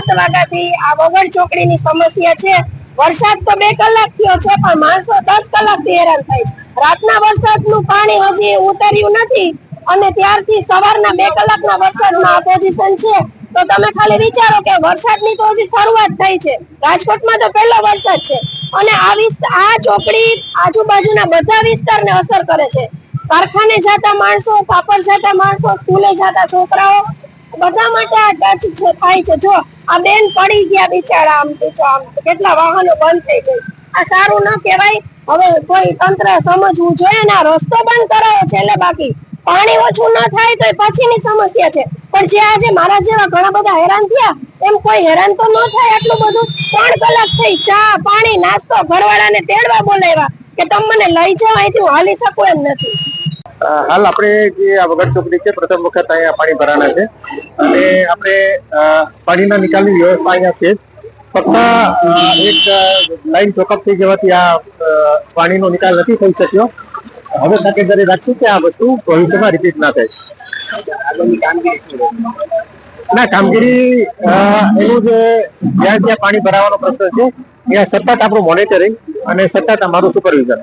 સાત વાગ્યાથી આ વગર ચોકડીની સમસ્યા છે. વરસાદ તો બે કલાક થયો છે, પણ માણસો દસ કલાકથી હેરાન થાય છે. રાતના વરસાદનું પાણી હજી ઉતર્યું નથી અને ત્યારથી સવારના બે કલાકના વરસાદમાં આ પોઝિશન છે. તો તમે ખાલી વિચારો કે વરસાદની તો હજી શરૂઆત થઈ છે. રાજકોટમાં તો પહેલો વરસાદ છે અને આ આ ચોકડી આજુબાજુના બધા વિસ્તારને અસર કરે છે. કારખાને જતા માણસો, કાપડ જતા માણસો, સ્કૂલે જતા છોકરાઓ, બધા માટે આ ટચ થાય છે. જો આ બેન પડી ગયા બિચારા આમ તો આમ કેટલા વાહનો બંધ થઈ જાય આ સારું ન કહેવાય. હવે કોઈ તંત્ર સમજવું જોઈએ ને આ રસ્તો બંધ કરાયો છે એટલે બાકી પાણી ઓછું ન થાય તો એ પછીની સમસ્યા છે. પણ જે આજે મારા જેવા ઘણા બધા હેરાન થયા, એમ કોઈ હેરાન તો ન થાય આટલું બધું? ત્રણ કલાક થઈ, ચા, પાણી, નાસ્તો, ઘરવાળાને તેડવા બોલાવ્યા કે તમે મને લઈ જાઓ, અહીંથી હું હાલી શકું એમ નથી. હાલ આપણે જે આ વગર ચોકડી છે, પ્રથમ વખત અહીંયા પાણી ભરાના છે. અને આપણે પાણીના નિકાલની વ્યવસ્થા અહીંયા છે. ફક્ત એક લાઈન ચોકઅપ થઈ જવાથી આ પાણીનો નિકાલ નથી થઈ શક્યો. હવે તકેદારી રાખશું કે આ વસ્તુ ભવિષ્યમાં રિપીટ ના થાય. ના, કામગીરી એનું જે, જ્યાં જ્યાં પાણી ભરાવાનો પ્રશ્ન છે, ત્યાં સતત આપણું મોનિટરિંગ અને સતત અમારું સુપરવિઝન